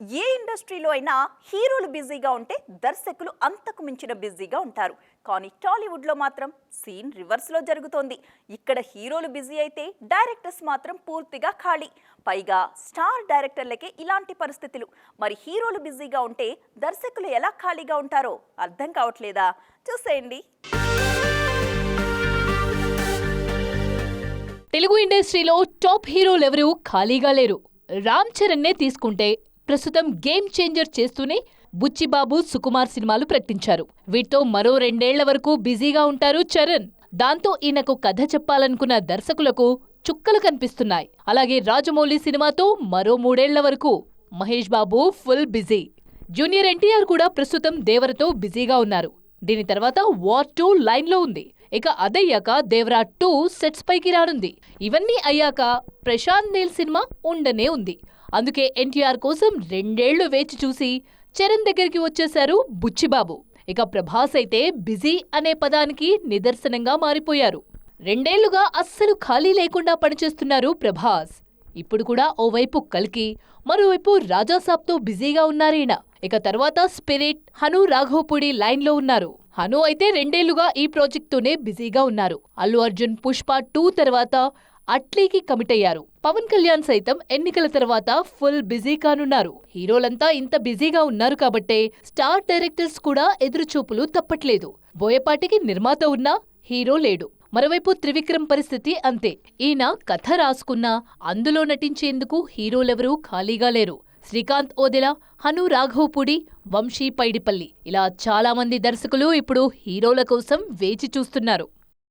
ఏ ఇండస్ట్రీలో అయినా హీరోలు బిజీగా ఉంటే దర్శకులు అంతకు మించిన బిజీగా ఉంటారు. కానీ టాలీవుడ్లో మాత్రం సీన్ రివర్స్లో జరుగుతోంది. ఇక్కడ హీరోలు బిజీ అయితే డైరెక్టర్స్ మాత్రం పూర్తిగా ఖాళీ. పైగా స్టార్ డైరెక్టర్లకే ఇలాంటి పరిస్థితులు. మరి హీరోలు బిజీగా ఉంటే దర్శకులు ఎలా ఖాళీగా ఉంటారో అర్థం కావట్లేదా? చూసేయండి. తెలుగు ఇండస్ట్రీలో టాప్ హీరోలు ఎవరూ ఖాళీగా లేరు. రామ్ చరణ్నే తీసుకుంటే ప్రస్తుతం గేమ్ చేంజర్ చేస్తూనే బుచ్చిబాబు సుకుమార్ సినిమాలు ప్రకటించారు. వీటితో మరో రెండేళ్ళ వరకు బిజీగా ఉంటారు చరణ్. దాంతో ఈయనకు కథ చెప్పాలనుకున్న దర్శకులకు చుక్కలు కనిపిస్తున్నాయి. అలాగే రాజమౌళి సినిమాతో మరో మూడేళ్ళ వరకు Mahesh Babu full busy. Junior NTR కూడా ప్రస్తుతం దేవరతో బిజీగా ఉన్నారు. దీని తర్వాత వార్ టూ లైన్లో ఉంది. ఇక అదయ్యాక దేవరా టూ సెట్స్ పైకి రానుంది. ఇవన్నీ అయ్యాక ప్రశాంత్ నీల్ సినిమా ఉండనే ఉంది. అందుకే ఎన్టీఆర్ కోసం రెండేళ్ళు వేచి చూసి చరణ్ దగ్గరికి వచ్చేశారు బుచ్చిబాబు. ఇక ప్రభాస్ అయితే బిజీ అనే పదానికి నిదర్శనంగా మారిపోయారు. రెండేళ్ళుగా అస్సలు ఖాళీ లేకుండా పనిచేస్తున్నారు ప్రభాస్. ఇప్పుడు కూడా ఓవైపు కల్కి మరోవైపు రాజాసాబ్తో బిజీగా ఉన్నారీన? ఇక తర్వాత స్పిరిట్ హను రాఘవపూడి లైన్లో ఉన్నారు. హను అయితే రెండేళ్ళుగా ఈ ప్రాజెక్ట్తోనే బిజీగా ఉన్నారు. అల్లు అర్జున్ పుష్ప టూ తర్వాత అట్లీకి కమిట్ అయ్యారు పవన్ కళ్యాణ్ సైతం ఎన్నికల తర్వాత ఫుల్ బిజీ కానున్నారు. హీరోలంతా ఇంత బిజీగా ఉన్నారు కాబట్టే స్టార్ డైరెక్టర్స్ కూడా ఎదురుచూపులు తప్పట్లేదు. బోయపాటికి నిర్మాత ఉన్నా హీరో లేడు. మరోవైపు త్రివిక్రమ్ పరిస్థితి అంతే. ఈయన కథ రాసుకున్నా అందులో నటించేందుకు హీరోలెవరూ ఖాళీగా లేరు. శ్రీకాంత్ ఓదెల హను రాఘవపూడి వంశీ పైడిపల్లి ఇలా చాలా మంది దర్శకులు ఇప్పుడు హీరోల కోసం వేచి చూస్తున్నారు.